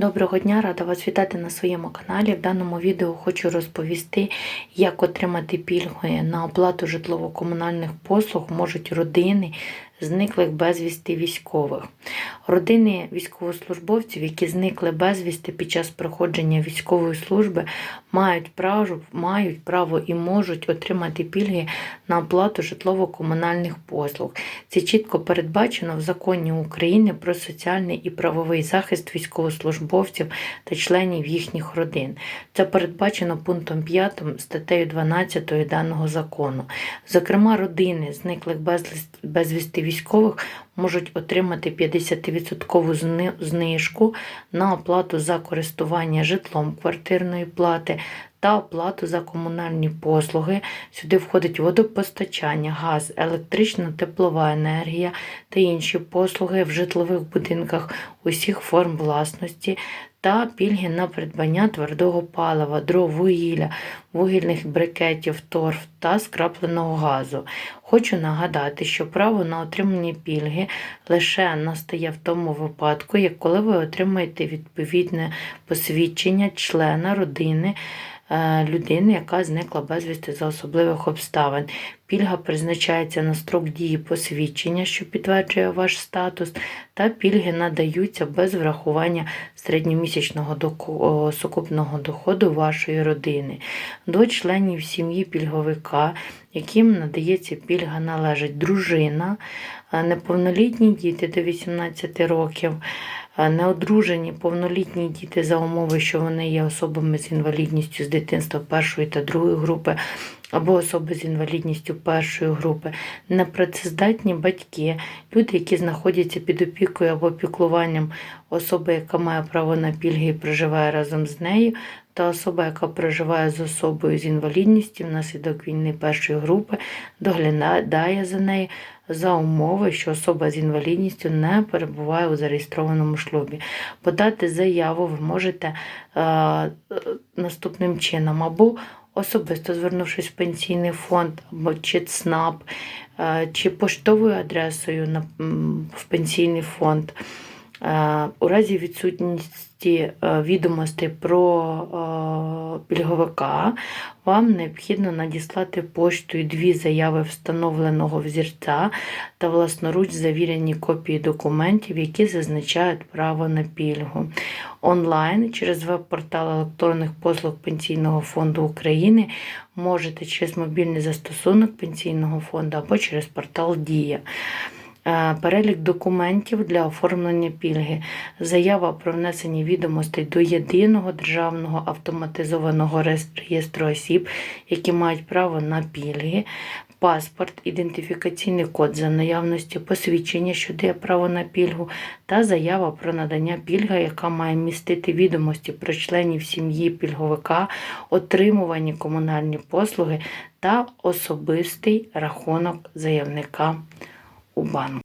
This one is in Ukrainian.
Доброго дня, рада вас вітати на своєму каналі. В даному відео хочу розповісти, як отримати пільги на оплату житлово-комунальних послуг можуть родини зниклих безвісти військових. Родини військовослужбовців, які зникли безвісти під час проходження військової служби, мають право, мають право і можуть отримати пільги на оплату житлово-комунальних послуг. Це чітко передбачено в законі України про соціальний і правовий захист військовослужбовців та членів їхніх родин. Це передбачено пунктом 5 статтею 12 даного закону. Зокрема, родини зниклих безвісти військових можуть отримати 50% знижку на оплату за користування житлом квартирної плати та оплату за комунальні послуги. Сюди входить водопостачання, газ, електрична теплова енергія та інші послуги в житлових будинках усіх форм власності та пільги на придбання твердого палива, дров, вугілля, вугільних брикетів, торф та скрапленого газу. Хочу нагадати, що право на отримання пільги лише настає в тому випадку, як коли ви отримаєте відповідне посвідчення члена родини е, людини, яка зникла безвісти за особливих обставин. Пільга призначається на строк дії посвідчення, що підтверджує ваш статус, та пільги надаються без врахування середньомісячного сукупного доходу вашої родини. До членів сім'ї пільговика, яким надається пільга, належить дружина, е, неповнолітні діти до 18 років, е, неодружені повнолітні діти за умови, що вони є особами з інвалідністю з дитинства першої та другої групи, або особи з інвалідністю першої групи, непрацездатні батьки, люди, які знаходяться під опікою або піклуванням особи, яка має право на пільги і проживає разом з нею, та особа, яка проживає з особою з інвалідністю внаслідок війни першої групи, доглядає за нею за умови, що особа з інвалідністю не перебуває у зареєстрованому шлюбі. Подати заяву ви можете е, е, наступним чином або особисто звернувшись в пенсійний фонд або чи ЦНАП, е, чи поштовою адресою в пенсійний фонд. Е, У разі відсутності е, відомостей про е, пільговика вам необхідно надіслати поштою дві заяви встановленого взірця та власноруч завірені копії документів, які зазначають право на пільгу. Онлайн через веб-портал електронних послуг Пенсійного фонду України можете через мобільний застосунок Пенсійного фонду або через портал Дія. Е, Перелік документів для оформлення пільги, заява про внесення відомостей до єдиного державного автоматизованого реєстру осіб, які мають право на пільги, паспорт, ідентифікаційний код за наявності посвідчення, що дає право на пільгу, та заява про надання пільги, яка має містити відомості про членів сім'ї пільговика, отримувані комунальні послуги та особистий рахунок заявника у банку.